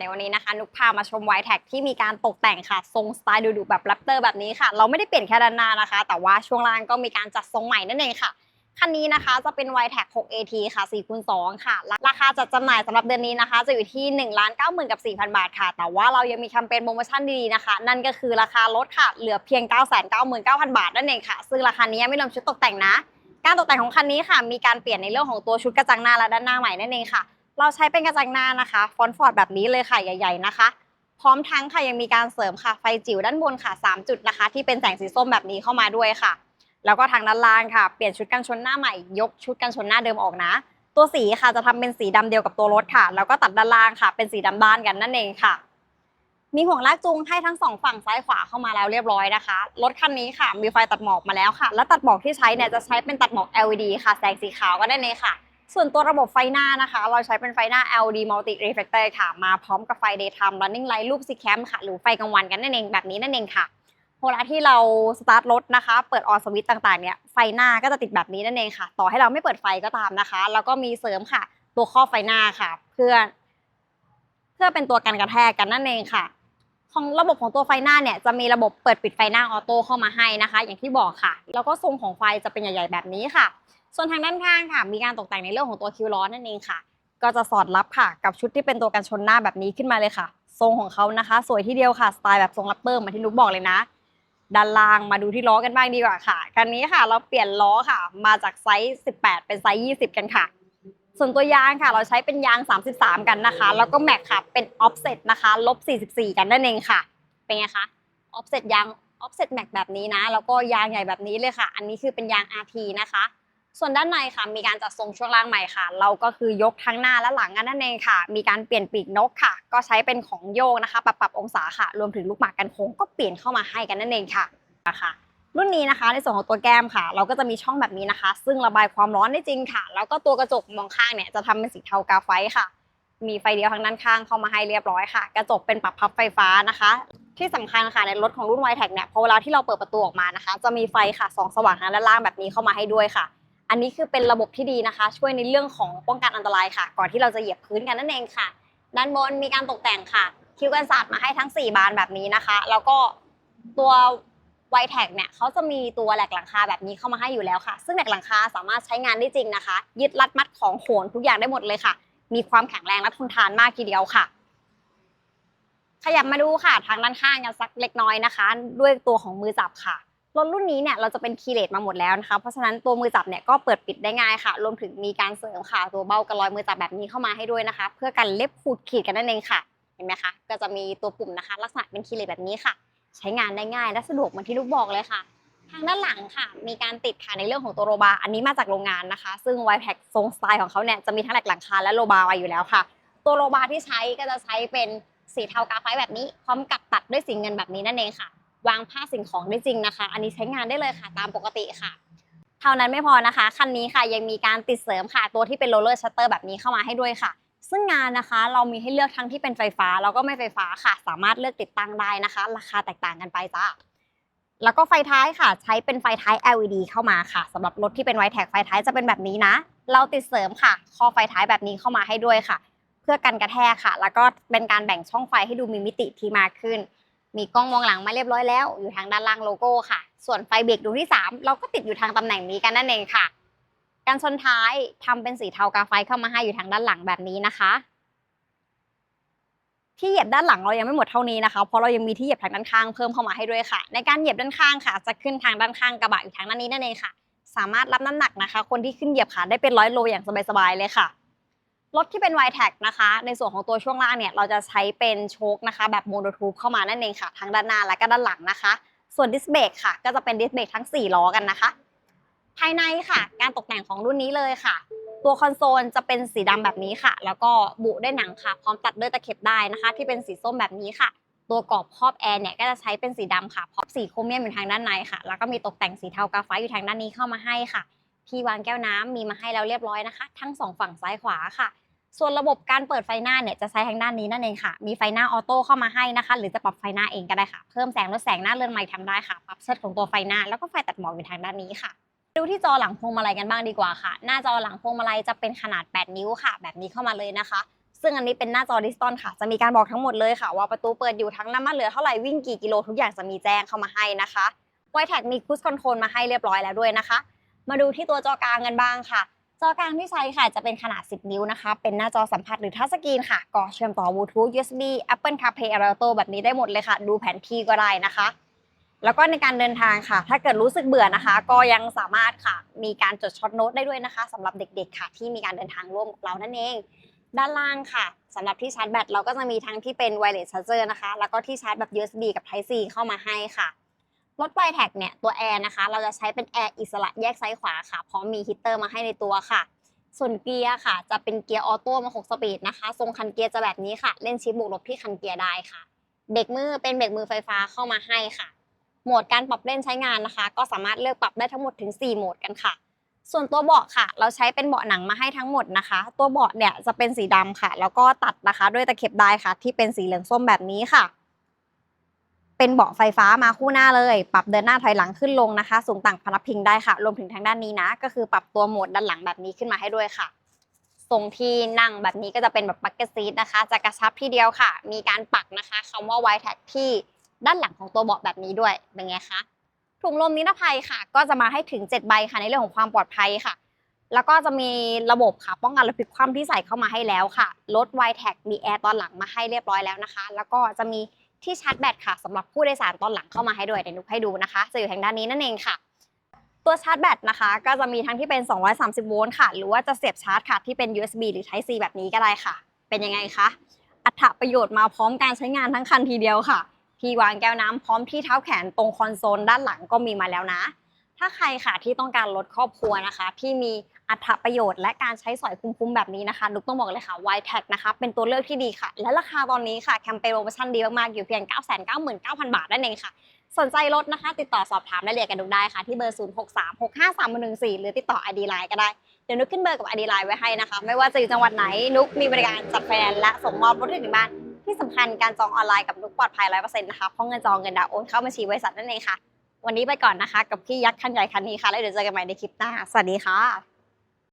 ในวันนี้นะคะนุกพามาชมไวแท็กที่มีการตกแต่งค่ะ ทรงสไตล์ดุๆแบบแรปเตอร์แบบนี้ค่ะ เราไม่ได้เปลี่ยนแค่ด้านหน้านะคะ แต่ว่าช่วงล่างก็มีการจัดทรงใหม่นั่นเองค่ะคันนี้นะคะจะเป็น y t e c 6 AT ค่ะ4คูณ2ค่ะ ราคาจัดจำหน่ายสำหรับเดือนนี้นะคะ จะอยู่ที่ 1 9 0 0 0 0กับ4,000 บาทค่ะ แต่ว่าเรายังมีแคมเปญโปรโมชั่นดีๆนะคะ นั่นก็คือราคาลดค่ะ เหลือเพียง 9 9 9 0 0 0 บาทนั่นเองค่ะ ซึ่งราคานี้ไม่รวมชุดตกแต่งนะ การตกแต่งของคันนี้ค่ะ มีการเปลี่ยนในเรื่องของตัวชุดกระจังหน้าและด้านหน้าใหม่นั่นเองค่ะ เราใช้เป็นกระจังหน้านะคะ ฟอนต์ฟอร์ดแบบนี้เลยค่ะใหญ่ ๆนะคะ พร้อมทั้งค่ะยังมีการเสริมค่ะไฟจิ๋วด้านบนค่ะ 3 จุดนะคะ ที่เป็นแสงสีส้มแบบนี้เข้ามาด้วยค่ะ แล้วก็ทางด้านล่างค่ะ เปลี่ยนชุดกันชนหน้าใหม่ยกชุดกันชนหน้าเดิมออกนะ ตัวสีค่ะจะทำเป็นสีดำเดียวกับตัวรถค่ะ แล้วก็ตัดด้านล่างค่ะ เป็นสีดำด้านกันนั่นเองค่ะมีห่วงลากจูงให้ทั้งสองฝั่งซ้ายขวาเข้ามาแล้วเรียบร้อยนะคะ รถคันนี้ค่ะ มีไฟตัดหมอกมาแล้วค่ะ และตัดหมอกที่ใช้เนี่ยจะใช้เป็นตัดหมอก LED ค่ะ แสงสีขาวก็ได้เลยค่ะ ส่วนตัวระบบไฟหน้านะคะ เราใช้เป็นไฟหน้า LED Multi Reflector ค่ะ มาพร้อมกับไฟ Daytime Running Light รูป C Cam ค่ะ หรือไฟกลางวันกันนั่นเองแบบนี้นั่นเองค่ะเวลาที่เราสตาร์ทรถนะคะ เปิดออนสวิตต่างๆเนี่ยไฟหน้าก็จะติดแบบนี้นั่นเองค่ะ ต่อให้เราไม่เปิดไฟก็ตามนะคะ แล้วก็มีเสริมค่ะ ตัวครอไฟหน้าค่ะ เพื่อ เพื่อเป็นตัวกันกระแทกกันนั่นเองค่ะ ของระบบของตัวไฟหน้าเนี่ยจะมีระบบเปิดปิดไฟหน้าออโต้เข้ามาให้นะคะ อย่างที่บอกค่ะ แล้วก็ทรงของไฟจะเป็นใหญ่ๆแบบนี้ค่ะ ส่วนทางด้านข้างค่ะ มีการตกแต่งในเรื่องของตัวคิวล้อนั่นเองค่ะ ก็จะสอดรับค่ะกับชุดที่เป็นตัวกันชนหน้าแบบนี้ขึ้นมาเลยค่ะ ทรงของเขานะคะ สวยที่เดียวค่ะสไตล์แบบทรงแรปเปอร์มือนที่นุกบอกเลยนะด้านล่างมาดูที่ล้อกันบ้างดีกว่าค่ะคันนี้ค่ะ เราเปลี่ยนล้อค่ะ มาจากไซส์ 18 เป็นไซส์ 20 กันค่ะ ส่วนตัวยางค่ะเราใช้เป็นยาง 33 กันนะคะ แล้วก็แม็กค่ะเป็นออฟเซตนะคะลบ 44 กันนั่นเองค่ะ เป็นไงคะออฟเซตยางออฟเซตแม็กแบบนี้นะ แล้วก็ยางใหญ่แบบนี้เลยค่ะ อันนี้คือเป็นยาง RT นะคะ ส่วนด้านในค่ะมีการจัดทรงช่วงล่างใหม่ค่ะ เราก็คือยกทั้งหน้าและหลังกันนั่นเองค่ะ มีการเปลี่ยนปีกนกค่ะ ก็ใช้เป็นของโยกนะคะ ปรับปรับองศาค่ะ รวมถึงลูกหมากกันโค้งก็เปลี่ยนเข้ามาให้กันนั่นเองค่ะค่ะ รุ่นนี้นะคะ ในส่วนของตัวแก้มค่ะ เราก็จะมีช่องแบบนี้นะคะ ซึ่งระบายความร้อนได้จริงค่ะ แล้วก็ตัวกระจกมองข้างเนี่ยจะทำเป็นสีเทากาไฟค่ะ มีไฟเลี้ยวทางด้านข้างเข้ามาให้เรียบร้อยค่ะ กระจกเป็นปรับพับไฟฟ้านะคะ ที่สำคัญค่ะในรถของรุ่น y t e c เนี่ยพอเวลาที่เราเปิดประตูออกมานะคะ จะมีไฟค่ะสองสว่างทางด้านล่างแบบนี้เข้ามาให้ด้วยค่ะอันนี้คือเป็นระบบที่ดีนะคะ ช่วยในเรื่องของป้องกันอันตรายค่ะ ก่อนที่เราจะเหยียบพื้นกันนั่นเองค่ะ ด้านบนมีการตกแต่งค่ะ คิ้วกันศาสตร์มาให้ทั้ง 4 บานแบบนี้นะคะ แล้วก็ตัว ไวแท็กเนี่ยเขาจะมีตัวแหลกหลังคาแบบนี้เข้ามาให้อยู่แล้วค่ะ ซึ่งแหลกหลังคาสามารถใช้งานได้จริงนะคะ ยึดรัดมัดของโขนทุกอย่างได้หมดเลยค่ะ มีความแข็งแรงและทนทานมากทีเดียวค่ะ ขยับมาดูค่ะ ทางด้านข้างกันสักเล็กน้อยนะคะ ด้วยตัวของมือจับค่ะรถรุ่นนี้เนี่ยเราจะเป็นคีย์เลสมาหมดแล้วนะคะ เพราะฉะนั้นตัวมือจับเนี่ยก็เปิดปิดได้ง่ายค่ะ รวมถึงมีการเสริมค่ะ ตัวเบ้ากระลอยมือจับแบบนี้เข้ามาให้ด้วยนะคะ เพื่อกันเล็บขูดขีดกันนั่นเองค่ะ เห็นไหมคะ ก็จะมีตัวปุ่มนะคะ ลักษณะเป็นคีย์เลสแบบนี้ค่ะ ใช้งานได้ง่ายและสะดวกเหมือนที่ลูกบอกเลยค่ะ ทางด้านหลังค่ะ มีการติดค่ะในเรื่องของตัวโรบาร์อันนี้มาจากโรงงานนะคะ ซึ่งไวแพ็กทรงสไตล์ของเขาเนี่ยจะมีทั้งแหลกหลังคาและโรบาร์ไว้อยู่แล้วค่ะ ตัวโรบาร์ที่ใช้ก็จะใช้เป็นสีเทากาไฟแบบนี้ พร้อมกับตัดด้วยสีเงินแบบนี้นั่นเองค่ะ วางผ้าสิ่งของได้จริงนะคะ อันนี้ใช้งานได้เลยค่ะ ตามปกติค่ะเท่านั้นไม่พอนะคะ คันนี้ค่ะยังมีการติดเสริมค่ะ ตัวที่เป็นโรลเลอร์ชัตเตอร์แบบนี้เข้ามาให้ด้วยค่ะ ซึ่งงานนะคะเรามีให้เลือกทั้งที่เป็นไฟฟ้าแล้วก็ไม่ไฟฟ้าค่ะ สามารถเลือกติดตั้งได้นะคะ ราคาแตกต่างกันไปจ้าแล้วก็ไฟท้ายค่ะ ใช้เป็นไฟท้าย LED เข้ามาค่ะสำหรับรถที่เป็นไวแท็กไฟท้ายจะเป็นแบบนี้นะ เราติดเสริมค่ะคอไฟท้ายแบบนี้เข้ามาให้ด้วยค่ะ เพื่อกันกระแทกค่ะ แล้วก็เป็นการแบ่งช่องไฟให้ดูมีมิติที่มากขึ้น มีกล้องมองหลังมาเรียบร้อยแล้ว อยู่ทางด้านล่างโลโก้ค่ะ ส่วนไฟเบรกดวงที่ 3 เราก็ติดอยู่ทางตำแหน่งนี้กันนั่นเองค่ะ การชนท้ายทำเป็นสีเทากาไฟเข้ามาให้อยู่ทางด้านหลังแบบนี้นะคะ ที่เหยียบด้านหลังเรายังไม่หมดเท่านี้นะคะเพราะเรายังมีที่เหยียบทางด้านข้างเพิ่มเข้ามาให้ด้วยค่ะ ในการเหยียบด้านข้างค่ะ จะขึ้นทางด้านข้างกระบะอยู่ทางด้านนี้นั่นเองค่ะ สามารถรับน้ำหนักนะคะ คนที่ขึ้นเหยียบขาได้เป็นร้อยโลอย่างสบายๆเลยค่ะรถที่เป็น y t e c นะคะ ในส่วนของตัวช่วงล่างเนี่ย เราจะใช้เป็นโชคนะคะ แบบโมโนทูบเข้ามานั่นเองค่ะ ทั้งด้านหน้าและก็ด้านหลังนะคะ ส่วนดิสเบรกค่ะ ก็จะเป็นดิสเบรกทั้ง 4 ล้อกันนะคะ ภายในค่ะ การตกแต่งของรุ่นนี้เลยค่ะ ตัวคอนโซลจะเป็นสีดำแบบนี้ค่ะ แล้วก็บุด้วยหนังค่ะ พร้อมตัดด้วยตะเข็บได้นะคะ ที่เป็นสีส้มแบบนี้ค่ะ ตัวกรอบครอบแอร์เนี่ยก็จะใช้เป็นสีดำค่ะพร้อมสีโครเมียมอยู่ทางด้านในค่ะ แล้วก็มีตกแต่งสีเทากาไฟอยู่ทางด้านนี้เข้ามาให้ค่ะที่วางแก้วน้ำมีมาให้แล้วเรียบร้อยนะคะ ทั้งสองฝั่งซ้ายขวาค่ะ ส่วนระบบการเปิดไฟหน้าเนี่ยจะใช้ทางด้านนี้นั่นเองค่ะ มีไฟหน้าออโต้เข้ามาให้นะคะ หรือจะปรับไฟหน้าเองก็ได้ค่ะ เพิ่มแสงลดแสงหน้าเลื่อนไม้ทำได้ค่ะ ปรับเซตของตัวไฟหน้า แล้วก็ไฟตัดหมอกอยู่ทางด้านนี้ค่ะ ดูที่จอหลังพวงมาลัยกันบ้างดีกว่าค่ะ หน้าจอหลังพวงมาลัยจะเป็นขนาด 8 นิ้วค่ะ แบบนี้เข้ามาเลยนะคะ ซึ่งอันนี้เป็นหน้าจอดิจิตอลค่ะ จะมีการบอกทั้งหมดเลยค่ะ ว่าประตูเปิดอยู่ทั้งน้ำมันเหลือเท่าไหร่วิ่งกี่กิโลทุกอย่างจะมีแจ้งเข้ามาให้นะคะไวแท็กมีคูสคอนโทรลมาให้เรียบร้อยแล้วด้วยนะคะ มาดูที่ตัวจอกลางกันบ้างค่ะ จอกลางที่ใช้ค่ะจะเป็นขนาด 10 นิ้วนะคะ เป็นหน้าจอสัมผัสหรือทัชสกรีนค่ะก็เชื่อมต่อบลูทูธ USB Apple CarPlay Auto แบบนี้ได้หมดเลยค่ะ ดูแผนที่ก็ได้นะคะ แล้วก็ในการเดินทางค่ะ ถ้าเกิดรู้สึกเบื่อนะคะ ก็ยังสามารถค่ะ มีการจดช็อตโน้ตได้ด้วยนะคะสำหรับเด็กๆค่ะ ที่มีการเดินทางร่วมกับเรานั่นเอง ด้านล่างค่ะสำหรับที่ชาร์จแบตเราก็จะมีทั้งที่เป็น wireless charger นะคะ แล้วก็ที่ชาร์จแบบ USB กับ Type C เข้ามาให้ค่ะรถไวแท็กเนี่ยตัวแอร์นะคะ เราจะใช้เป็นแอร์อิสระแยกซ้ายขวาค่ะ พร้อมมีฮีตเตอร์มาให้ในตัวค่ะ ส่วนเกียร์ค่ะ จะเป็นเกียร์ออโต้มา6สปีดนะคะ ทรงคันเกียร์จะแบบนี้ค่ะ เล่นชิปบวกลบที่คันเกียร์ได้ค่ะ เบรกมือเป็นเบรกมือไฟฟ้าเข้ามาให้ค่ะ โหมดการปรับเล่นใช้งานนะคะ ก็สามารถเลือกปรับได้ทั้งหมดถึง 4 โหมดกันค่ะ ส่วนตัวเบาะค่ะ เราใช้เป็นเบาะหนังมาให้ทั้งหมดนะคะ ตัวเบาะเนี่ยจะเป็นสีดำค่ะ แล้วก็ตัดนะคะ ด้วยตะเข็บได้ค่ะ ที่เป็นสีเหลืองส้มแบบนี้ค่ะ เป็นเบาะไฟฟ้ามาคู่หน้าเลย ปรับเดินหน้าถอยหลังขึ้นลงนะคะ สูงต่างพนักพิงได้ค่ะ รวมถึงทางด้านนี้นะ ก็คือปรับตัวโหมดด้านหลังแบบนี้ขึ้นมาให้ด้วยค่ะทรงที่นั่งแบบนี้ก็จะเป็นแบบบักเก็ตซีทนะคะ จะกระชับที่เดียวค่ะ มีการปักนะคะคำว่าไวแท็กที่ ด้านหลังของตัวเบาะแบบนี้ด้วยเป็นไงคะถุงลมนิรภัยค่ะ ก็จะมาให้ถึง 7 ใบค่ะในเรื่องของความปลอดภัยค่ะ แล้วก็จะมีระบบค่ะป้องกันระพลิกคว่ำที่ใส่เข้ามาให้แล้วค่ะรถไวแท็กมีแอร์ตอนหลังมาให้เรียบร้อยแล้วนะคะ แล้วก็จะมีที่ชาร์จแบตค่ะสำหรับผู้โดยสารตอนหลังเข้ามาให้ด้วยเดี๋ยวนุกให้ดูนะคะ จะอยู่ทางด้านนี้นั่นเองค่ะ ตัวชาร์จแบตนะคะ ก็จะมีทั้งที่เป็น 230 โวลต์ค่ะ หรือว่าจะเสียบชาร์จค่ะที่เป็น USB หรือ Type C แบบนี้ก็ได้ค่ะ เป็นยังไงคะอัถประโยชน์มาพร้อมการใช้งานทั้งคันทีเดียวค่ะ ที่วางแก้วน้ำพร้อมที่เท้าแขนตรงคอนโซลด้านหลังก็มีมาแล้วนะ ถ้าใครค่ะที่ต้องการลดครอบครัวนะคะ ที่มีอัตประโยชน์และการใช้สอยคุ้มๆแบบนี้นะคะ นุกต้องบอกเลยค่ะ y t a g นะคะเป็นตัวเลือกที่ดีค่ะ และราคาตอนนี้ค่ะแคมเปญโปรโมชั่นดีมากๆ อยู่เพียง 999,000 บาทนั่นเองค่ะ สนใจลดนะคะ ติดต่อสอบถามรายละเอียดกันนุกได้ค่ะ ที่เบอร์ 063653114หรือติดต่อ ID Line ก็ได้ เดี๋ยวนุกขึ้นเบอร์กับ ID Line ไว้ให้นะคะ ไม่ว่าจะอยู่จังหวัดไหนนุกมีบริการจัดไฟแนนซ์และส่งมอบรถถึงบ้าน ที่สำคัญการจองออนไลน์กับนุกปลอดภัย100%นะคะเพราะเงินจองเงินดาวน์โอนเข้าบัญชีบริษัทนั่นเองค่ะ วันนี้ไปก่อนนะคะ กับพี่ยักษ์คันใหญ่คันนี้ค่ะ แล้วเดี๋ยวเจอกันใหม่ในคลิปหน้า สวัสดีค่ะ